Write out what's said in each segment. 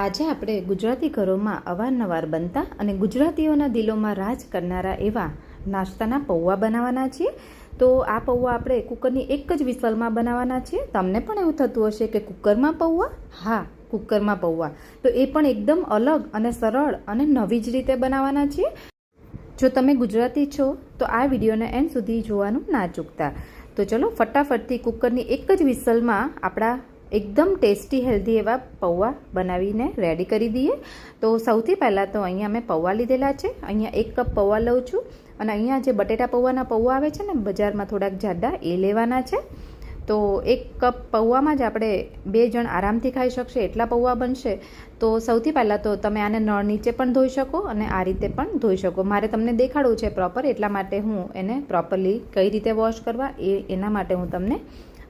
આજે આપણે ગુજરાતી ઘરોમાં અવારનવાર બનતા અને ગુજરાતીઓના દિલોમાં રાજ કરનારા એવા નાસ્તાના પૌવા બનાવવાના છીએ. તો આ પૌવા આપણે કુકરની એક જ વિસલમાં બનાવવાના છીએ. તમને પણ એવું થતું હશે કે કુકરમાં પૌવા? હા, કુકરમાં પૌવા. તો એ પણ એકદમ અલગ અને સરળ અને નવી જ રીતે બનાવવાના છીએ. જો તમે ગુજરાતી છો, તો આ વિડીયોને એન્ડ સુધી જોવાનું ના ચૂકતા. તો ચલો ફટાફટથી કુકરની એક જ વિસલમાં આપણા એકદમ ટેસ્ટી, હેલ્ધી એવા પૌવા બનાવીને રેડી કરી દઈએ. તો સૌથી પહેલાં તો અહીંયા મેં પૌવા લીધેલા છે. અહીંયા એક કપ પૌવા લઉં છું. અને અહીંયા જે બટેટા પૌવાના પૌવા આવે છે ને, બજારમાં થોડાક જાડા, એ લેવાના છે. તો એક કપ પૌવામાં જ આપણે બે જણ આરામથી ખાઈ શકશે, એટલા પૌવા બનશે. તો સૌથી પહેલાં તો તમે આને નળ નીચે પણ ધોઈ શકો અને આ રીતે પણ ધોઈ શકો. મારે તમને દેખાડવું છે પ્રોપર એટલા માટે હું એને પ્રોપરલી કઈ રીતે વોશ કરવા, એ એના માટે હું તમને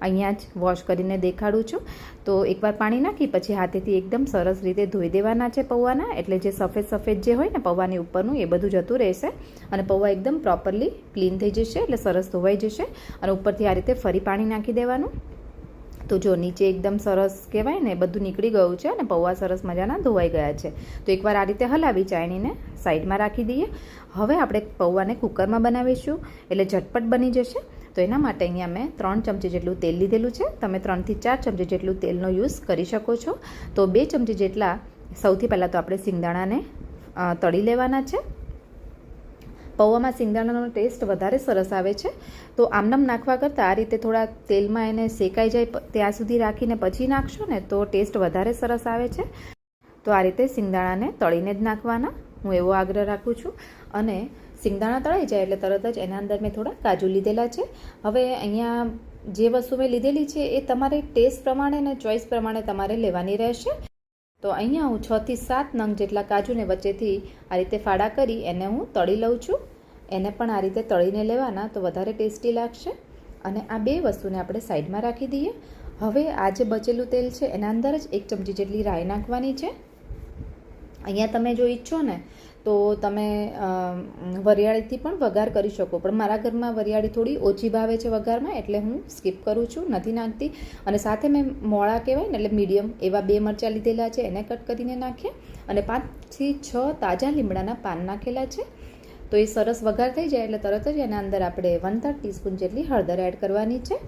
અહીંયા જ વોશ કરીને દેખાડું છું. તો એકવાર પાણી નાખી, પછી હાથેથી એકદમ સરસ રીતે ધોઈ દેવાના છે પૌવાના. એટલે જે સફેદ સફેદ જે હોય ને પૌવાની ઉપરનું, એ બધું જતું રહેશે. અને પૌવા એકદમ પ્રોપરલી ક્લીન થઈ જશે, એટલે સરસ ધોવાઈ જશે. અને ઉપરથી આ રીતે ફરી પાણી નાખી દેવાનું. તો જો નીચે એકદમ સરસ કહેવાય ને, બધું નીકળી ગયું છે અને પૌવા સરસ મજાના ધોવાઈ ગયા છે. તો એકવાર આ રીતે હલાવી ચાણીને સાઈડમાં રાખી દઈએ. હવે આપણે પૌવાને કુકરમાં બનાવીશું. એટલે ઝટપટ બની જશે. તો એના માટે અહીંયા મેં ત્રણ ચમચી જેટલું તેલ લીધેલું છે. તમે ત્રણથી ચાર ચમચી જેટલું તેલનો યુઝ કરી શકો છો. તો બે ચમચી જેટલા સૌથી પહેલાં તો આપણે સિંગદાણાને તળી લેવાના છે. પૌવામાં સિંગદાણાનો ટેસ્ટ વધારે સરસ આવે છે. તો આમનામ નાખવા કરતાં આ રીતે થોડા તેલમાં એને શેકાઈ જાય ત્યાં સુધી રાખીને પછી નાખશો ને તો ટેસ્ટ વધારે સરસ આવે છે. તો આ રીતે સિંગદાણાને તળીને જ નાખવાના. હું એવો આગ્રહ રાખું છું. અને સિંગદાણા તળાઈ જાય એટલે તરત જ એના અંદર મેં થોડા કાજુ લીધેલા છે. હવે અહીંયા જે વસ્તુ મેં લીધેલી છે એ તમારે ટેસ્ટ પ્રમાણે અને ચોઈસ પ્રમાણે તમારે લેવાની રહેશે. તો અહીંયા હું છથી સાત નંગ જેટલા કાજુને વચ્ચેથી આ રીતે ફાડા કરી એને હું તળી લઉં છું. એને પણ આ રીતે તળીને લેવાના તો વધારે ટેસ્ટી લાગશે. અને આ બે વસ્તુને આપણે સાઈડમાં રાખી દઈએ. હવે આ જે બચેલું તેલ છે એના અંદર જ એક ચમચી જેટલી રાઈ નાખવાની છે. અહીંયા તમે જો ઈચ્છો ને તો તમે વરિયાળીથી પણ વઘાર કરી શકો. પણ મારા ઘરમાં વરિયાળી થોડી ઓછી ભાવે છે વઘારમાં, એટલે હું સ્કીપ કરું છું, નથી નાખતી. અને સાથે મેં મોળા કહેવાય ને, એટલે મીડિયમ, એવા બે મરચાં લીધેલા છે, એને કટ કરીને નાખ્યા. અને પાંચથી છ તાજા લીમડાના પાન નાખેલા છે. તો એ સરસ વઘાર થઈ જાય, એટલે તરત જ એના અંદર આપણે વન થર્ડ ટીસ્પૂન જેટલી હળદર એડ કરવાની છે.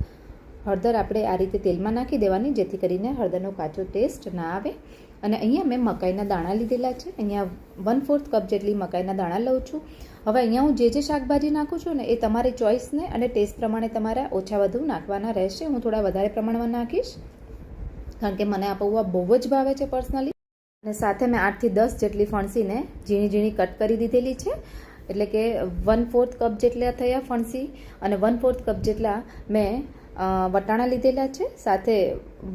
હળદર આપણે આ રીતે તેલમાં નાખી દેવાની, જેથી કરીને હળદરનો કાચો ટેસ્ટ ના આવે. અને અહીંયા મેં મકાઈના દાણા લીધેલા છે. અહીંયા વન ફોર્થ કપ જેટલી મકાઈના દાણા લઉં છું. હવે અહીંયા હું જે જે શાકભાજી નાખું છું ને, એ તમારી ચોઈસને અને ટેસ્ટ પ્રમાણે તમારે ઓછા વધુ નાખવાના રહેશે. હું થોડા વધારે પ્રમાણમાં નાખીશ. કારણ કે મને આ પૌવા બહુ જ ભાવે છે પર્સનલી અને સાથે મેં આઠથી દસ જેટલી ફણસીને ઝીણી ઝીણી કટ કરી દીધેલી છે. એટલે કે વન ફોર્થ કપ જેટલા થયા ફણસી અને વન ફોર્થ કપ જેટલા મેં વટાણા લીધેલા છે. સાથે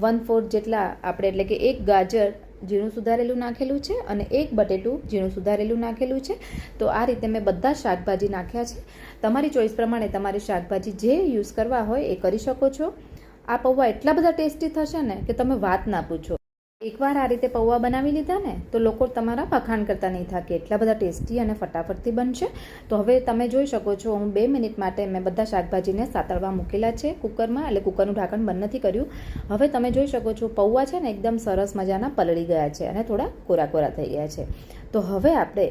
વન ફોર્થ જેટલા આપણે એટલે કે એક ગાજર ઝીણું સુધારેલું નાખેલું છે અને એક બટેટું ઝીણું સુધારેલું નાખેલું છે. તો આ રીતે મેં બધા શાકભાજી નાખ્યા છે. તમારી ચોઈસ પ્રમાણે તમારે શાકભાજી જે યુઝ કરવા હોય એ કરી શકો છો. આ પૌવા એટલા બધા ટેસ્ટી થશે ને કે તમે વાત ના પૂછો. એકવાર આ રીતે પૌવા બનાવી લીધા ને, તો લોકો તમારા વખાણ કરતા નહીં થાકે. એટલા બધા ટેસ્ટી અને ફટાફટથી બનશે. તો હવે તમે જોઈ શકો છો, હું બે મિનિટ માટે મેં બધા શાકભાજીને સાતળવા મૂકેલા છે કુકરમાં, એટલે કુકરનું ઢાંકણ બંધ નથી કર્યું. હવે તમે જોઈ શકો છો, પૌવા છે ને એકદમ સરસ મજાના પલળી ગયા છે અને થોડા કોરા કોરા થઈ ગયા છે. તો હવે આપણે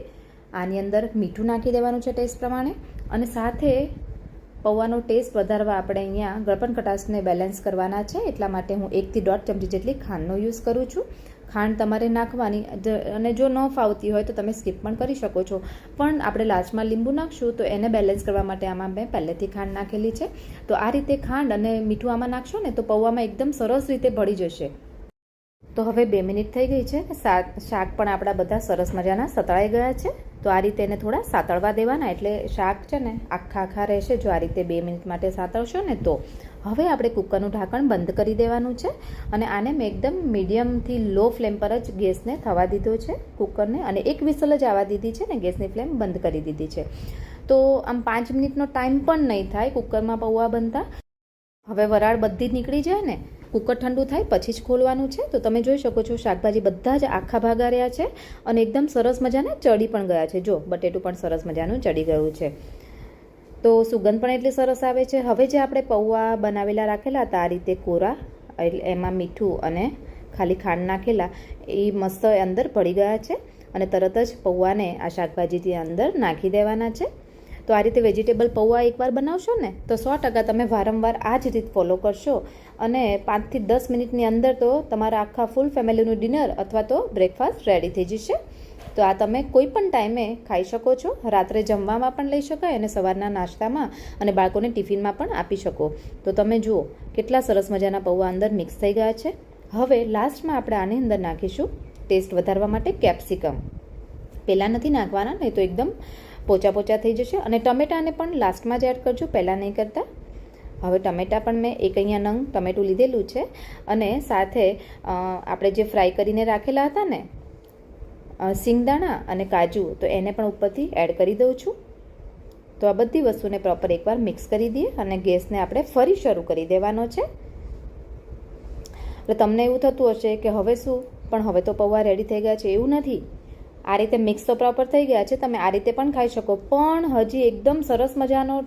આની અંદર મીઠું નાખી દેવાનું છે ટેસ્ટ પ્રમાણે. અને સાથે પૌવાનો ટેસ્ટ વધારવા આપણે અહીંયા ગળપણ કટાશને બેલેન્સ કરવાના છે. એટલા માટે હું એકથી દોઢ ચમચી જેટલી ખાંડનો યુઝ કરું છું. ખાંડ તમારે નાખવાની અને જો ન ફાવતી હોય તો તમે સ્કીપ પણ કરી શકો છો. પણ આપણે લાસ્ટમાં લીંબુ નાખશું તો એને બેલેન્સ કરવા માટે આમાં મેં પહેલેથી ખાંડ નાખેલી છે. તો આ રીતે ખાંડ અને મીઠું આમાં નાખશો ને તો પૌવામાં એકદમ સરસ રીતે ભળી જશે. તો હવે બે મિનિટ થઈ ગઈ છે શાક શાક પણ આપણા બધા સરસ મજાના સતળાઈ ગયા છે. તો આ રીતે એને થોડા સાતળવા દેવાના એટલે શાક છે ને આખા આખા રહેશે. જો આ રીતે બે મિનિટ માટે સાતળશો ને તો. હવે આપણે કુકરનું ઢાંકણ બંધ કરી દેવાનું છે અને આને મેં એકદમ મીડિયમથી લો ફ્લેમ પર જ ગેસને થવા દીધો છે કુકરને અને એક વિસલ જ આવવા દીધી છે ને ગેસની ફ્લેમ બંધ કરી દીધી છે. તો આમ પાંચ મિનિટનો ટાઈમ પણ નહીં થાય કુકરમાં પૌવા બનતા. હવે વરાળ બધી જ નીકળી જાય ને કુકર ઠંડુ થાય, પછી જ ખોલવાનું છે. તો તમે જોઈ શકો છો, શાકભાજી બધા જ આખા ભાગા રહ્યા છે અને એકદમ સરસ મજાના ચડી પણ ગયા છે. જો, બટેટું પણ સરસ મજાનું ચડી ગયું છે. તો સુગંધ પણ એટલી સરસ આવે છે. હવે જે આપણે પૌવા બનાવેલા રાખેલા હતા, આ રીતે કોરા, એટલે એમાં મીઠું અને ખાલી ખાંડ નાખેલા, એ મસ્ત અંદર પડી ગયા છે. અને તરત જ પૌવાને આ શાકભાજીથી અંદર નાખી દેવાના છે. તો આ રીતે વેજીટેબલ પૌવા એકવાર બનાવશો ને, તો સો ટકા તમે વારંવાર આ જ રીત ફોલો કરશો. અને પાંચથી દસ મિનિટની અંદર તો તમારા આખા ફૂલ ફેમિલીનું ડિનર અથવા તો બ્રેકફાસ્ટ રેડી થઈ જશે. તો આ તમે કોઈ પણ ટાઈમે ખાઈ શકો છો. રાત્રે જમવામાં પણ લઈ શકાય અને સવારના નાસ્તામાં અને બાળકોને ટિફિનમાં પણ આપી શકો. તો તમે જુઓ, કેટલા સરસ મજાના પૌવા અંદર મિક્સ થઈ ગયા છે. હવે લાસ્ટમાં આપણે આની અંદર નાખીશું ટેસ્ટ વધારવા માટે કેપ્સિકમ પહેલાં નથી નાખવાના, નહીં તો એકદમ પોચા પોચા થઈ જશે અને ટમેટાને પણ લાસ્ટમાં જ એડ કરજો, પહેલાં નહીં કરતા. હવે ટમેટા પણ મેં એક અહીંયા નંગ ટમેટું લીધેલું છે અને સાથે આપણે જે ફ્રાય કરીને રાખેલા હતા ને સિંગદાણા અને કાજુ, તો એને પણ ઉપરથી એડ કરી દઉં છું. તો આ બધી વસ્તુને પ્રોપર એકવાર મિક્સ કરી દઈએ અને ગેસને આપણે ફરી શરૂ કરી દેવાનો છે. એટલે તમને એવું થતું હશે કે હવે શું? પણ હવે તો પૌવા રેડી થઈ ગયા છે, એવું નથી. આ રીતે મિક્સ તો પ્રોપર થઈ ગયા છે, તમે આ રીતે પણ ખાઈ શકો. પણ હજી એકદમ સરસ મજાનો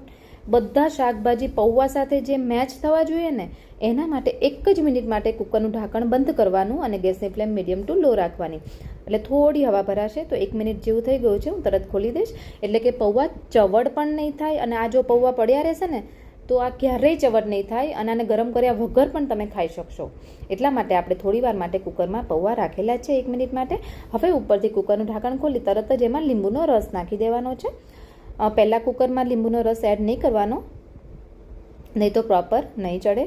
બધા શાકભાજી પૌવા સાથે જે મેચ થવા જોઈએ ને, એના માટે એક જ મિનિટ માટે કુકરનું ઢાંકણ બંધ કરવાનું અને ગેસની ફ્લેમ મીડિયમ ટુ લો રાખવાની. એટલે થોડી હવા ભરાશે તો એક મિનિટ જેવું થઈ ગયું છે, હું તરત ખોલી દઈશ. એટલે કે પૌવા ચવડ પણ નહીં થાય અને આ જો પૌવા પડ્યા રહેશે ને તો આ ક્યારેય ચવડ નહીં થાય અને આને ગરમ કર્યા વગર પણ તમે ખાઈ શકશો. એટલા માટે આપણે થોડી વાર માટે કુકરમાં પૌવા રાખેલા છે એક મિનિટ માટે. હવે ઉપરથી કુકરનું ઢાંકણ ખોલી તરત જ એમાં લીંબુનો રસ નાખી દેવાનો છે. પહેલાં કુકરમાં લીંબુનો રસ એડ નહીં કરવાનો, નહીં તો પ્રોપર નહીં ચડે.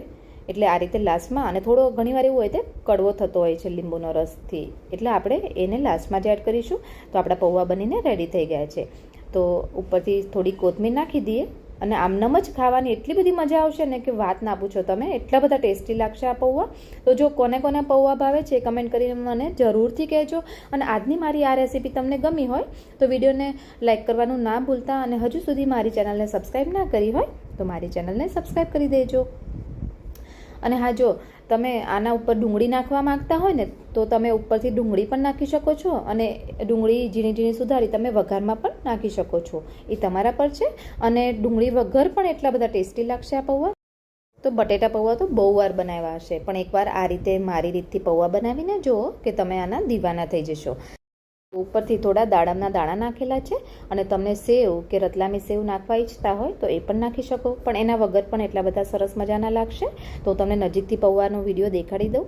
એટલે આ રીતે લાસ્ટમાં, અને થોડો ઘણીવાર એવું હોય તે કડવો થતો હોય છે લીંબુનો રસથી. એટલે આપણે એને લાસ્ટમાં જ એડ કરીશું. તો આપણા પૌવા બનીને રેડી થઈ ગયા છે. તો ઉપરથી થોડી કોથમીર નાખી દઈએ. અને આમનમ જ ખાવાની એટલી બધી મજા આવશે ને કે વાત ના પૂછો તમે. એટલા બધા ટેસ્ટી લાગશે આ પૌવા. તો જો કોને કોને પૌવા ભાવે છે કમેન્ટ કરીને મને જરૂરથી કહેજો. અને આજની મારી આ રેસીપી તમને ગમી હોય, તો વિડીયોને લાઇક કરવાનું ના ભૂલતા અને હજુ સુધી મારી ચેનલને સબસ્ક્રાઈબ ના કરી હોય, તો મારી ચેનલને સબસ્ક્રાઈબ કરી દેજો. અને હા, જો તમે આના ઉપર ડુંગળી નાખવા માંગતા હોય ને, તો તમે ઉપરથી ડુંગળી પણ નાખી શકો છો અને ડુંગળી ઝીણી ઝીણી સુધારી તમે વઘારમાં પણ નાખી શકો છો. એ તમારા પર છે અને ડુંગળી વગર પણ એટલા બધા ટેસ્ટી લાગશે આ પૌવા. તો બટેટા પૌવા તો બહુ વાર બનાવ્યા હશે, પણ એકવાર આ રીતે મારી રીતથી પૌવા બનાવીને જુઓ કે તમે આના દીવાના થઈ જશો. ઉપરથી થોડા દાડમના દાણા નાખેલા છે અને તમને સેવ કે રતલામી સેવ નાખવા ઈચ્છતા હોય તો એ પણ નાખી શકો. પણ એના વગર પણ એટલા બધા સરસ મજાના લાગશે. તો તમને નજીકથી પૌવાનો વીડિયો દેખાડી દઉં.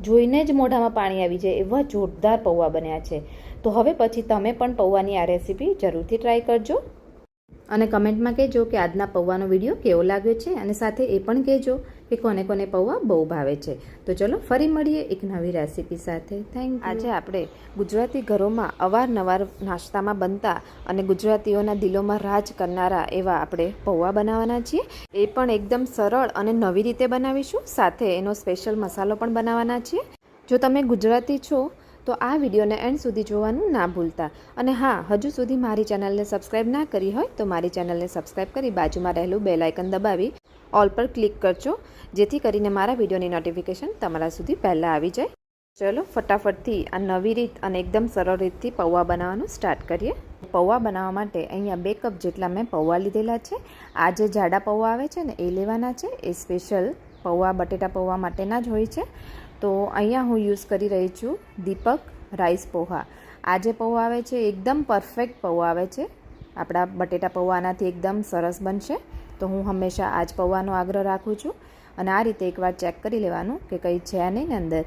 જોઈને જ મોઢામાં પાણી આવી જાય એવા જોરદાર પૌવા બન્યા છે. તો હવે પછી તમે પણ પૌવાની આ રેસીપી જરૂરથી ટ્રાય કરજો. અને કમેન્ટમાં કહેજો કે આજના પૌવાનો વીડિયો કેવો લાગ્યો છે અને સાથે એ પણ કહેજો. કે કોને કોને પૌવા બહુ ભાવે છે. તો ચલો ફરી મળીએ એક નવી રેસીપી સાથે. થેન્ક આજે આપણે ગુજરાતી ઘરોમાં અવારનવાર નાસ્તામાં બનતા અને ગુજરાતીઓના દિલોમાં રાજ કરનારા એવા આપણે પૌવા બનાવવાના છીએ. એ પણ એકદમ સરળ અને નવી રીતે બનાવીશું. સાથે એનો સ્પેશિયલ મસાલો પણ બનાવવાના છીએ. જો તમે ગુજરાતી છો, તો આ વિડીયોને એન્ડ સુધી જોવાનું ના ભૂલતા. અને હા, હજુ સુધી મારી ચેનલને સબસ્ક્રાઈબ ના કરી હોય, તો મારી ચેનલને સબસ્ક્રાઈબ કરી બાજુમાં રહેલું બેલાઇકન દબાવી. ઓલ પર ક્લિક કરજો, જેથી કરીને મારા વિડીયોની નોટિફિકેશન તમારા સુધી પહેલાં આવી જાય. ચલો, ફટાફટથી આ નવી રીત અને એકદમ સરળ રીતથી પૌવા બનાવવાનું સ્ટાર્ટ કરીએ. પૌવા બનાવવા માટે અહીંયા બે કપ જેટલા મેં પૌવા લીધેલા છે. આ જે જાડા પૌવા આવે છે ને, એ લેવાના છે. એ સ્પેશિયલ પૌવા, બટેટા પૌવા માટેના જ હોય છે. તો અહીંયા હું યુઝ કરી રહી છું દીપક રાઈસ પૌવા. આ જે પૌવા આવે છે એકદમ પરફેક્ટ પૌવા આવે છે. આપણા બટેટા પૌવા આનાથી એકદમ સરસ બનશે. તો હું હંમેશા આ જ પૌવાનો આગ્રહ રાખું છું અને આ રીતે એકવાર ચેક કરી લેવાનું કે કંઈ છે નહીં ને અંદર.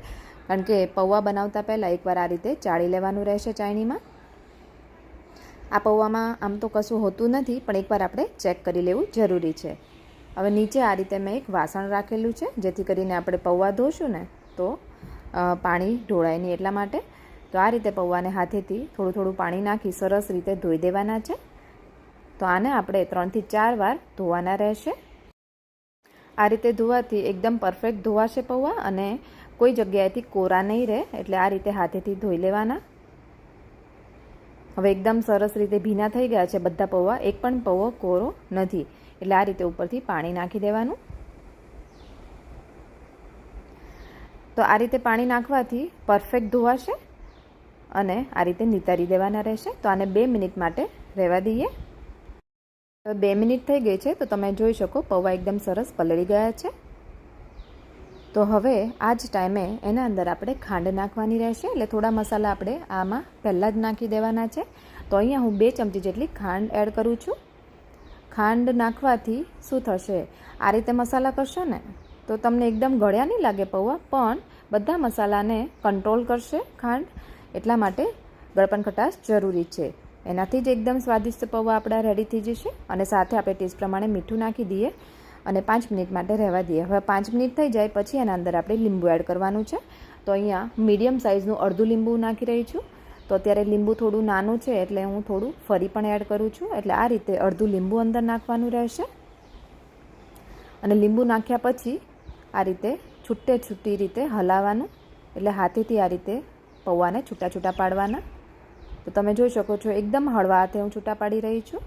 કારણ કે પૌવા બનાવતા પહેલાં એકવાર આ રીતે ચાળી લેવાનું રહેશે ચાયણીમાં. આ પૌવામાં આમ તો કશું હોતું નથી, પણ એકવાર આપણે ચેક કરી લેવું જરૂરી છે. હવે નીચે આ રીતે મેં એક વાસણ રાખેલું છે, જેથી કરીને આપણે પૌવા ધોશું ને તો પાણી ઢોળાય નહીં એટલા માટે. તો આ રીતે પૌવાને હાથેથી થોડું થોડું પાણી નાખી સરસ રીતે ધોઈ દેવાના છે. તો આને આપણે ત્રણથી ચાર વાર ધોવાના રહેશે. આ રીતે ધોવાથી એકદમ પરફેક્ટ ધોવાશે પૌવા અને કોઈ જગ્યાએથી કોરા નહીં રહે, એટલે આ રીતે હાથેથી ધોઈ લેવાના. હવે એકદમ સરસ રીતે ભીના થઈ ગયા છે બધા પૌવા, એક પણ પૌવો કોરો નથી, એટલે આ રીતે ઉપરથી પાણી નાખી દેવાનું. તો આ રીતે પાણી નાખવાથી પરફેક્ટ ધોવાશે અને આ રીતે નિતારી દેવાના રહેશે. તો આને બે મિનિટ માટે રહેવા દઈએ. બે મિનિટ થઈ ગઈ છે, તો તમે જોઈ શકો, પૌવા એકદમ સરસ પલળી ગયા છે. તો હવે આ જ ટાઈમે એના અંદર આપણે ખાંડ નાખવાની રહેશે, એટલે થોડા મસાલા આપણે આમાં પહેલાં જ નાખી દેવાના છે. તો અહીંયા હું બે ચમચી જેટલી ખાંડ એડ કરું છું. ખાંડ નાખવાથી શું થશે? આ રીતે મસાલા કરશો ને, તો તમને એકદમ ગળ્યા નહીં લાગે પૌવા, પણ બધા મસાલાને કંટ્રોલ કરશે ખાંડ. એટલા માટે ગળપણ ખટાશ જરૂરી છે. એનાથી જ એકદમ સ્વાદિષ્ટ પૌવા આપણા રેડી થઈ જશે અને સાથે આપણે ટેસ્ટ પ્રમાણે મીઠું નાખી દઈએ અને પાંચ મિનિટ માટે રહેવા દઈએ. હવે પાંચ મિનિટ થઈ જાય પછી એના અંદર આપણે લીંબુ એડ કરવાનું છે. તો અહીંયા મીડિયમ સાઇઝનું અડધું લીંબુ નાખી રહી છું. તો અત્યારે લીંબુ થોડું નાનું છે એટલે હું થોડું ફરી પણ એડ કરું છું. એટલે આ રીતે અડધું લીંબુ અંદર નાખવાનું રહેશે. અને લીંબુ નાખ્યા પછી આ રીતે છૂટે છૂટી રીતે હલાવવાનું. એટલે હાથેથી આ રીતે પૌવાને છૂટા છૂટા પાડવાના. તો તમે જોઈ શકો છો, એકદમ હળવા હાથે હું છૂટા પાડી રહી છું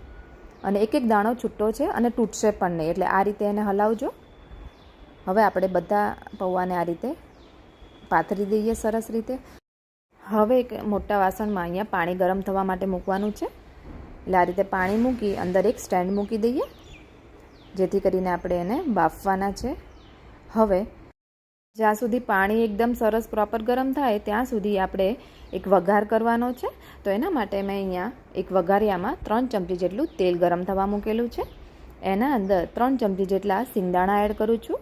અને એક એક દાણો છૂટો છે અને તૂટશે પણ નહીં, એટલે આ રીતે એને હલાવજો. હવે આપણે બધા પૌવાને આ રીતે પાથરી દઈએ સરસ રીતે. હવે એક મોટા વાસણમાં અહીંયા પાણી ગરમ થવા માટે મૂકવાનું છે. એટલે આ રીતે પાણી મૂકી અંદર એક સ્ટેન્ડ મૂકી દઈએ, જેથી કરીને આપણે એને બાફવાના છે. હવે જ્યાં સુધી પાણી એકદમ સરસ પ્રોપર ગરમ થાય, ત્યાં સુધી આપણે એક વઘાર કરવાનો છે. તો એના માટે મેં અહીંયા એક વઘારિયામાં ત્રણ ચમચી જેટલું તેલ ગરમ થવા મૂકેલું છે. એના અંદર ત્રણ ચમચી જેટલા સિંગદાણા એડ કરું છું.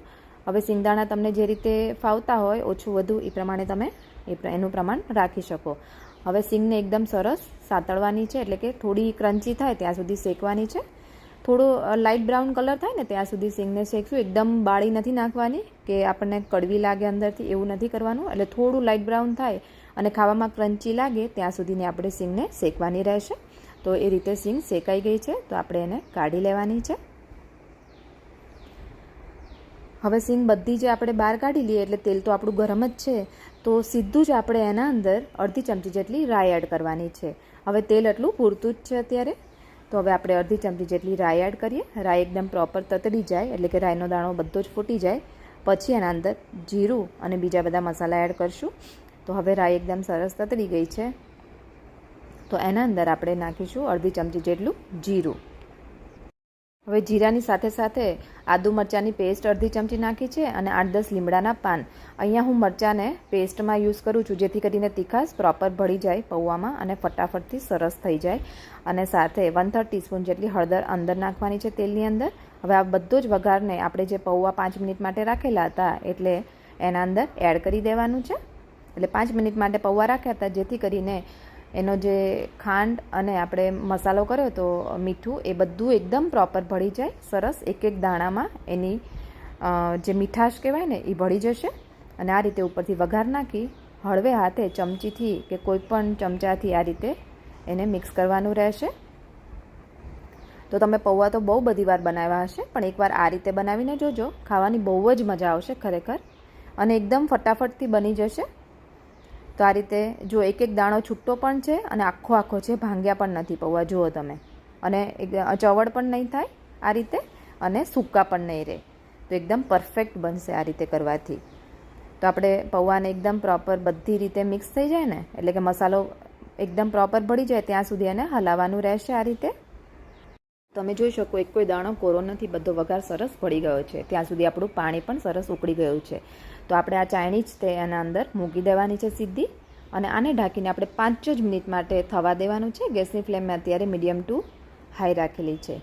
હવે સિંગદાણા તમને જે રીતે ફાવતા હોય, ઓછું વધુ, એ પ્રમાણે તમે એ એનું પ્રમાણ રાખી શકો. હવે સિંગને એકદમ સરસ સાતળવાની છે, એટલે કે થોડી ક્રન્ચી થાય, ત્યાં સુધી શેકવાની છે. થોડો લાઇટ બ્રાઉન કલર થાય ને, ત્યાં સુધી સિંગને શેકશું. એકદમ બાળી નથી નાખવાની, કે આપણને કડવી લાગે અંદરથી, એવું નથી કરવાનું. એટલે થોડું લાઇટ બ્રાઉન થાય અને ખાવામાં ક્રન્ચી લાગે, ત્યાં સુધીને આપણે સિંગને શેકવાની રહેશે. તો એ રીતે સિંગ શેકાઈ ગઈ છે, તો આપણે એને કાઢી લેવાની છે. હવે સિંગ બધી જે આપણે બહાર કાઢી લઈએ, એટલે તેલ તો આપણું ગરમ જ છે, તો સીધું જ આપણે એના અંદર અડધી ચમચી જેટલી રાઈ એડ કરવાની છે. હવે તેલ એટલું પૂરતું જ છે અત્યારે. તો હવે આપણે અડધી ચમચી જેટલી રાઈ એડ કરીએ. રાઈ એકદમ પ્રોપર તતડી જાય, એટલે કે રાઈનો દાણો બધો જ ફૂટી જાય. પછી એના અંદર જીરું અને બીજા બધા મસાલા એડ કરશું. તો હવે રાઈ એકદમ સરસ તતડી ગઈ છે. તો એના અંદર આપણે નાખીશું અડધી ચમચી જેટલું જીરું. હવે જીરાની સાથે સાથે આદુ મરચાંની પેસ્ટ અડધી ચમચી નાખી છે અને આઠ દસ લીમડાના પાન. અહીંયા હું મરચાંને પેસ્ટમાં યુઝ કરું છું, જેથી કરીને તીખાશ પ્રોપર ભળી જાય પૌવામાં અને ફટાફટથી સરસ થઈ જાય. અને સાથે વન થર્ડ ટીસ્પૂન જેટલી હળદર અંદર નાખવાની છે તેલની અંદર. હવે આ બધો જ વઘારને આપણે જે પૌવા પાંચ મિનિટ માટે રાખેલા હતા, એટલે એના અંદર એડ કરી દેવાનું છે. એટલે પાંચ મિનિટ માટે પૌવા રાખ્યા હતા, જેથી કરીને એનો જે ખાંડ અને આપણે મસાલો કર્યો તો મીઠું એ બધું એકદમ પ્રોપર ભળી જાય, સરસ. એક એક દાણામાં એની જે મીઠાશ કહેવાય ને, એ ભળી જશે. અને આ રીતે ઉપરથી વઘાર નાખી, હળવે હાથે ચમચીથી કે કોઈ પણ ચમચાથી આ રીતે એને મિક્સ કરવાનું રહેશે. તો તમે પૌવા તો બહુ બધી વાર બનાવ્યા હશે, પણ એકવાર આ રીતે બનાવીને જોજો. ખાવાની બહુ જ મજા આવશે ખરેખર. અને એકદમ ફટાફટથી બની જશે. તો આ રીતે જો એક એક દાણો છૂટો પણ છે અને આખો આખો છે, ભાંગ્યા પણ નથી પૌવા, જુઓ તમે. અને ચવડ પણ નહીં થાય આ રીતે અને સૂકા પણ નહીં રહે. તો એકદમ પરફેક્ટ બનશે આ રીતે કરવાથી. તો આપણે પૌવાને એકદમ પ્રોપર બધી રીતે મિક્સ થઈ જાય ને, એટલે કે મસાલો એકદમ પ્રોપર ભળી જાય ત્યાં સુધી એને હલાવવાનું રહેશે આ રીતે. તમે જોઈ શકો, એક કોઈ દાણો કોરો નથી બધો વઘાર સરસ ભળી ગયો છે. ત્યાં સુધી આપણું પાણી પણ સરસ ઉકળી ગયું છે. તો આપણે આ ચાઇનીઝ તે એના અંદર મૂકી દેવાની છે સીધી અને આને ઢાંકીને આપણે પાંચ જ મિનિટ માટે થવા દેવાનું છે. ગેસની ફ્લેમ મેં અત્યારે મીડિયમ ટુ હાઈ રાખેલી છે.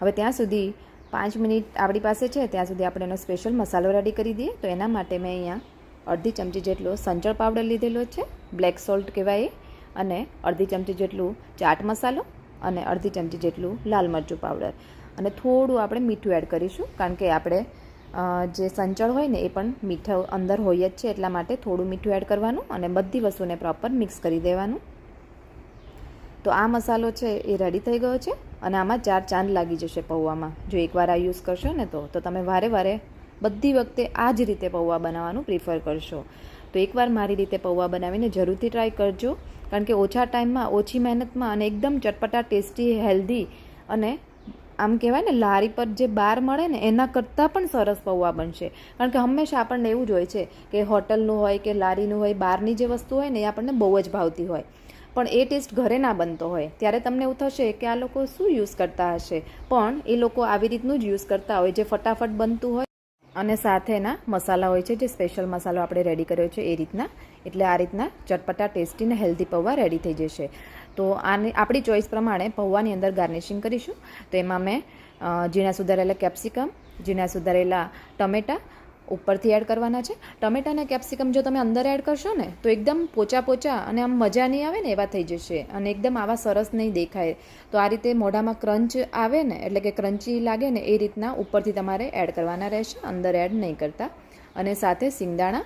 હવે ત્યાં સુધી પાંચ મિનિટ આપણી પાસે છે. ત્યાં સુધી આપણે એનો સ્પેશિયલ મસાલો રેડી કરી દઈએ. તો એના માટે મેં અહીંયા અડધી ચમચી જેટલો સંચળ પાવડર લીધેલો છે. બ્લેક સોલ્ટ કહેવાય અને અડધી ચમચી જેટલું ચાટ મસાલો. અને અડધી ચમચી જેટલું લાલ મરચું પાવડર અને થોડું આપણે મીઠું એડ કરીશું, કારણ કે આપણે જે સંચળ હોય ને એ પણ મીઠું અંદર હોય જ છે, એટલા માટે થોડું મીઠું એડ કરવાનું અને બધી વસ્તુને પ્રોપર મિક્સ કરી દેવાનું. તો આ મસાલો છે એ રેડી થઈ ગયો છે, અને આમાં ચાર ચાંદ લાગી જશે પૌવામાં. જો એકવાર આ યુઝ કરશો ને તો તો તમે વારે વારે બધી વખતે આ જ રીતે પૌવા બનાવવાનું પ્રિફર કરશો. તો એકવાર મારી રીતે પૌવા બનાવીને જરૂરથી ટ્રાય કરજો, કારણ કે ઓછા ટાઈમમાં, ઓછી મહેનતમાં અને એકદમ ચટપટા, ટેસ્ટી હેલ્ધી અને આમ કહેવાય ને, લારી પર જે બાર મળે ને, એના કરતાં પણ સરસ પૌવા બનશે. કારણ કે હંમેશા આપણને એવું જ હોય છે કે હોટલનું હોય કે લારીનું હોય, બહારની જે વસ્તુ હોય ને, એ આપણને બહુ જ ભાવતી હોય. પણ એ ટેસ્ટ ઘરે ના બનતો હોય. ત્યારે તમને એવું થશે કે આ લોકો શું યુઝ કરતા હશે? પણ એ લોકો આવી રીતનું જ યુઝ કરતા હોય, જે ફટાફટ બનતું હોય. અને સાથે એના મસાલા હોય છે, જે સ્પેશિયલ મસાલો આપણે રેડી કર્યો છે એ રીતના. એટલે આ રીતના ચટપટા ટેસ્ટી ને હેલ્ધી પૌવા રેડી થઈ જશે. તો આને, આપણી ચોઈસ પ્રમાણે પૌવાની અંદર ગાર્નિશિંગ કરીશું. તો એમાં મેં ઝીણા સુધારેલા કેપ્સિકમ ઝીણા સુધારેલા ટમેટાં ઉપરથી એડ કરવાના છે. ટમેટા અને કેપ્સિકમ જો તમે અંદર એડ કરશો ને, તો એકદમ પોચા પોચા અને આમ મજા નહીં આવે ને એવા થઈ જશે અને એકદમ આવા સરસ નહીં દેખાય. તો આ રીતે મોઢામાં ક્રંચ આવે ને, એટલે કે ક્રંચી લાગે ને, એ રીતના ઉપરથી તમારે એડ કરવાના રહેશે, અંદર એડ નહીં કરતા. અને સાથે સિંગદાણા.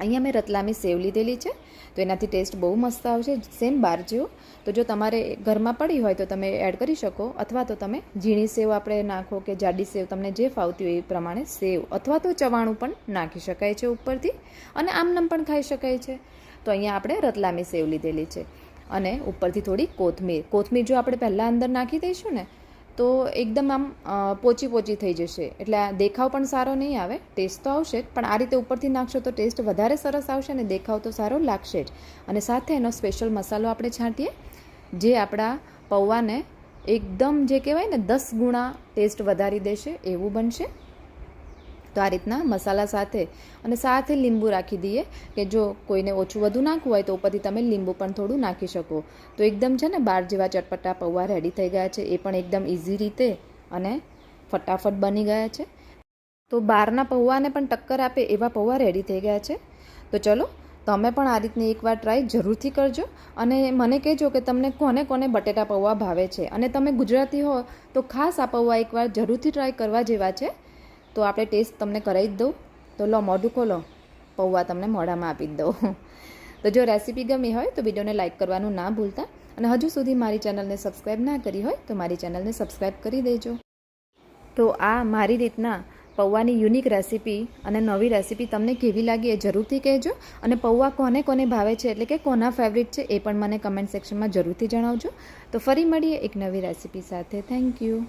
અહીંયા મેં રતલામી સેવ લીધેલી છે. તો એનાથી ટેસ્ટ બહુ મસ્ત આવશે. સેમ બાર જેવો તો જો તમારે ઘરમાં પડી હોય તો તમે એડ કરી શકો. અથવા તો તમે ઝીણી સેવ આપણે નાખો કે જાડી સેવ, તમને જે ફાવતી હોય એ પ્રમાણે સેવ અથવા તો ચવાણું પણ નાખી શકાય છે ઉપરથી. અને આમનામ પણ ખાઈ શકાય છે. તો અહીંયા આપણે રતલામી સેવ લીધેલી છે. અને ઉપરથી થોડી કોથમીર. કોથમીર જો આપણે પહેલાં અંદર નાખી દઈશું ને તો એકદમ આમ પોચી પોચી થઈ જશે. એટલે આ દેખાવ પણ સારો નહીં આવે, ટેસ્ટ તો આવશે જ, પણ આ રીતે ઉપરથી નાખશો તો ટેસ્ટ વધારે સરસ આવશે અને દેખાવ તો સારો લાગશે જ. અને સાથે એનો સ્પેશિયલ મસાલો આપણે છાંટીએ, જે આપણા પૌવાને એકદમ જે કહેવાય ને, દસ ગુણા ટેસ્ટ વધારી દેશે, એવું બનશે. તો આ રીતના મસાલા સાથે અને સાથે લીંબુ રાખી દઈએ કે જો કોઈને ઓછું વધુ નાખવું હોય તો ઉપરથી તમે લીંબુ પણ થોડું નાખી શકો. તો એકદમ છે ને બાર જેવા ચટપટા પૌવા રેડી થઈ ગયા છે. એ પણ એકદમ ઇઝી રીતે અને ફટાફટ બની ગયા છે. તો બહારના પૌવાને પણ ટક્કર આપે એવા પૌવા રેડી થઈ ગયા છે. તો ચલો, તમે પણ આ રીતની એકવાર ટ્રાય જરૂરથી કરજો અને મને કહેજો કે તમને કોને કોને બટેટા પૌવા ભાવે છે. અને તમે ગુજરાતી હો તો ખાસ આ પૌવા એકવાર જરૂરથી ટ્રાય કરવા જેવા છે. તો આપણે ટેસ્ટ તમને કરાવી જ દઉં. તો લો, મોઢું ખોલો. પૌવા તમને મોઢામાં આપી જ દઉં. તો જો રેસીપી ગમી હોય તો વિડીયોને લાઇક કરવાનું ના ભૂલતા. અને હજુ સુધી મારી ચેનલને સબસ્ક્રાઈબ ના કરી હોય તો મારી ચેનલને સબસ્ક્રાઈબ કરી દેજો. તો આ મારી રીતના પૌવાની યુનિક રેસીપી અને નવી રેસીપી તમને કેવી લાગી એ જરૂરથી કહેજો. અને પૌવા કોને કોને ભાવે છે એટલે કે કોના ફેવરિટ છે એ પણ મને કમેન્ટ સેક્શનમાં જરૂરથી જણાવજો. તો ફરી મળીએ એક નવી રેસીપી સાથે. Thank you